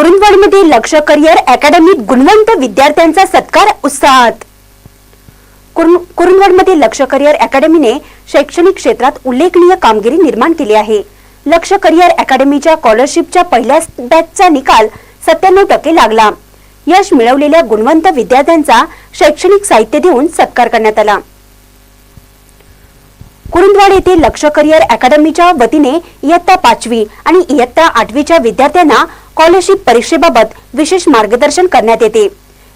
कुरुंदवाडमध्ये लक्ष करिअर अकॅडमीत गुणवंत विद्यार्थ्यांचा सत्कार उत्साहात. कुरुंदवाडमध्ये लक्ष करिअर अकॅडमीने शैक्षणिक क्षेत्रात उल्लेखनीय कामगिरी निर्माण केली आहे. लक्ष करिअर अकॅडमीच्या स्कॉलरशिपच्या पहिल्या बॅचचा निकाल सत्त्याण्णव टक्के लागला. यश मिळवलेल्या गुणवंत विद्यार्थ्यांचा शैक्षणिक साहित्य देऊन सत्कार करण्यात आला. कुरुंदवाड येथे लक्ष करिअर अकादमीच्या वतीने इयत्ता पाचवी आणि इयत्ता आठवीच्या विद्यार्थ्यांना स्कॉलरशिप परीक्षेबाबत विशेष मार्गदर्शन करण्यात येते.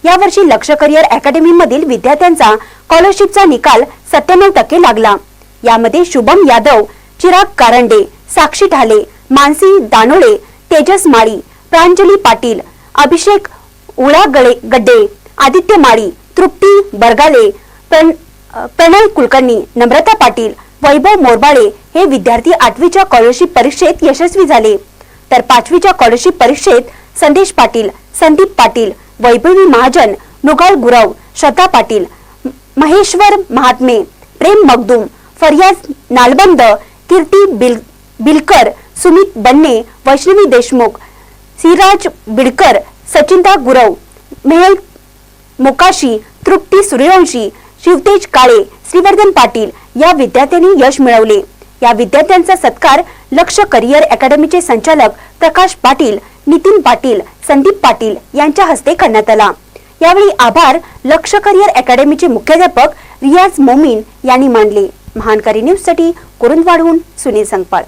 यावर्षी लक्ष करिअर अकॅडमी मधील विद्यार्थ्यांचा स्कॉलरशिपचा निकाल सत्त्याण्णव टक्के लागला. यामध्ये शुभम यादव चिराग कारंडे साक्षी ढाले मानसी दानोळे तेजस माळी प्रांजली पाटील अभिषेक उळागळे गड्डे आदित्य माळी तृप्ती बरगाले प्रणय कुलकर्णी नम्रता पाटील वैभव मोरबाळे हे विद्यार्थी आठवीच्या स्कॉलरशिप परीक्षेत यशस्वी झाले. तर पाचवीच्या स्कॉलरशिप परीक्षेत संदेश पाटील संदीप पाटील वैभवी महाजन नुगाळ गुरव श्रद्धा पाटील महेश्वर महात्मे प्रेम मगदूम फरियाज नालबंद कीर्ती बिल बिलकर सुमित बन्ने वैष्णवी देशमुख सिराज बिडकर सचिंता गुरव मेहल मोकाशी तृप्ती सूर्यवंशी शिवतेज काळे श्रीवर्धन पाटील या विद्यार्थ्यांनी यश मिळवले. या विद्यार्थ्यांचा सत्कार लक्ष करिअर अकॅडमीचे संचालक प्रकाश पाटील नितीन पाटील संदीप पाटील यांच्या हस्ते करण्यात आला. यावेळी आभार लक्ष करिअर अकॅडमीचे मुख्याध्यापक रियाज मोमीन यांनी मानले. महानकारी न्यूजसाठी कुरुंदवाडहून सुनील संगपाळ.